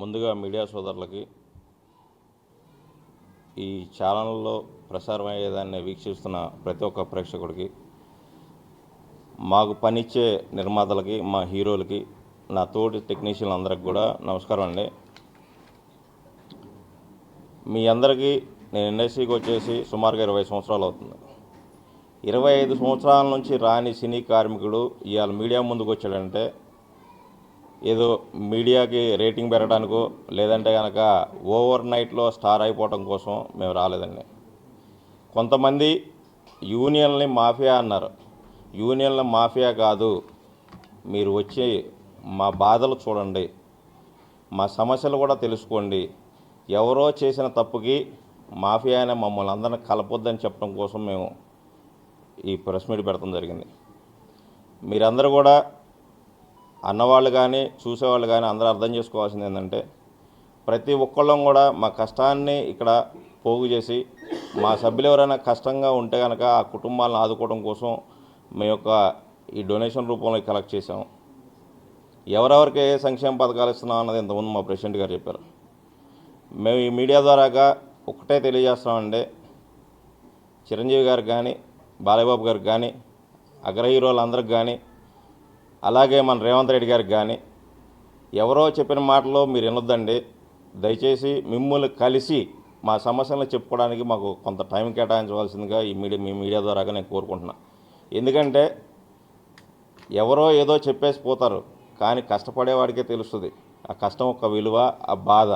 ముందుగా మీడియా సోదరులకి ఈ ఛానల్లో ప్రసారం అయ్యేదాన్ని వీక్షిస్తున్న ప్రతి ఒక్క ప్రేక్షకుడికి మాకు పనిచ్చే నిర్మాతలకి మా హీరోలకి నా తోటి టెక్నీషియన్ అందరికి కూడా నమస్కారం అండి. మీ అందరికీ నేను ఇండస్ట్రీకి వచ్చేసి సుమారుగా ఇరవై సంవత్సరాలు అవుతుంది. ఇరవై ఐదు సంవత్సరాల నుంచి రాని సినీ కార్మికుడు ఇవాళ మీడియా ముందుకు వచ్చాడంటే ఏదో మీడియాకి రేటింగ్ పెరగడానికో లేదంటే కనుక ఓవర్ నైట్లో స్టార్ అయిపోవటం కోసం మేము రాలేదండి. కొంతమంది యూనియన్ని మాఫియా అన్నారు. యూనియన్ల మాఫియా కాదు మీరు వచ్చి మా బాధలు చూడండి మా సమస్యలు కూడా తెలుసుకోండి. ఎవరో చేసిన తప్పుకి మాఫియా అనే మమ్మల్ని అందరిని కలపొద్దని చెప్పడం కోసం మేము ఈ ప్రెస్ మీట్ పెడతాం జరిగింది. మీరందరూ కూడా అన్నవాళ్ళు కానీ చూసేవాళ్ళు కానీ అందరూ అర్థం చేసుకోవాల్సింది ఏంటంటే ప్రతి ఒక్కళ్ళం కూడా మా కష్టాన్ని ఇక్కడ పోగు చేసి మా సభ్యులు ఎవరైనా కష్టంగా ఉంటే కనుక ఆ కుటుంబాలను ఆదుకోవడం కోసం మీ యొక్క ఈ డొనేషన్ రూపంలో కలెక్ట్ చేసాం ఎవరెవరికి ఏ సంక్షేమ పథకాలు ఇస్తున్నాం అన్నది ఇంతకుముందు మా ప్రెసిడెంట్ గారు చెప్పారు. మేము ఈ మీడియా ద్వారాగా ఒకటే తెలియజేస్తామండి చిరంజీవి గారికి కానీ బాలయ్యబాబు గారికి కానీ అగ్ర హీరోలందరికి కానీ అలాగే మన రేవంత్ రెడ్డి గారికి కానీ ఎవరో చెప్పిన మాటలో మీరు వినొద్దండి. దయచేసి మిమ్మల్ని కలిసి మా సమస్యలను చెప్పుకోవడానికి మాకు కొంత టైం కేటాయించవలసిందిగా ఈ మీడియా మీ మీడియా ద్వారాగా నేను కోరుకుంటున్నా. ఎందుకంటే ఎవరో ఏదో చెప్పేసి పోతారు కానీ కష్టపడేవాడికే తెలుస్తుంది. ఆ కష్టం ఒక విలువ ఆ బాధ.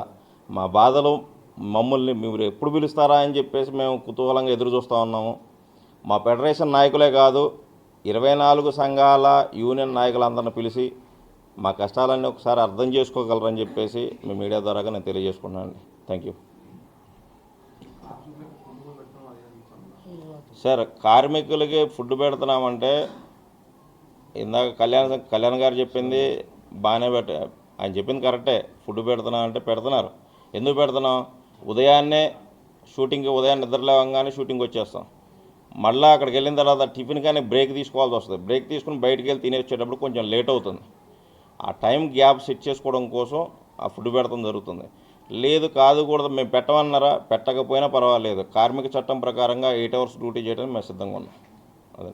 మా బాధలు మమ్మల్ని మీరు ఎప్పుడు పిలుస్తారా అని చెప్పేసి మేము కుతూహలంగా ఎదురు చూస్తూ ఉన్నాము. మా ఫెడరేషన్ నాయకులే కాదు ఇరవై నాలుగు సంఘాల యూనియన్ నాయకులందరిని పిలిచి మా కష్టాలన్నీ ఒకసారి అర్థం చేసుకోగలరని చెప్పేసి మీ మీడియా ద్వారాగా నేను తెలియజేసుకున్నాను థ్యాంక్ యూ సార్ కార్మికులకి ఫుడ్ పెడుతున్నామంటే ఇందాక కళ్యాణ్ కళ్యాణ్ గారు చెప్పింది బాగానే పెట్ట ఆయన చెప్పింది కరెక్టే. ఫుడ్ పెడుతున్నాం అంటే పెడుతున్నారు. ఎందుకు పెడుతున్నాం? ఉదయాన్నే షూటింగ్కి నిద్ర నిద్రలేవంగానే షూటింగ్ వచ్చేస్తాం. మళ్ళీ అక్కడికి వెళ్ళిన తర్వాత టిఫిన్ కానీ బ్రేక్ తీసుకోవాల్సి వస్తుంది. బ్రేక్ తీసుకుని బయటికి వెళ్ళి తినేసేటప్పుడు కొంచెం లేట్ అవుతుంది. ఆ టైం గ్యాప్ సెట్ చేసుకోవడం కోసం ఆ ఫుడ్ పెడతాం జరుగుతుంది. లేదు కాదు కూడా మేము పెట్టమన్నారా? పెట్టకపోయినా పర్వాలేదు. కార్మిక చట్టం ప్రకారంగా ఎయిట్ అవర్స్ డ్యూటీ చేయడానికి మేము సిద్ధంగా ఉన్నాం. అదే.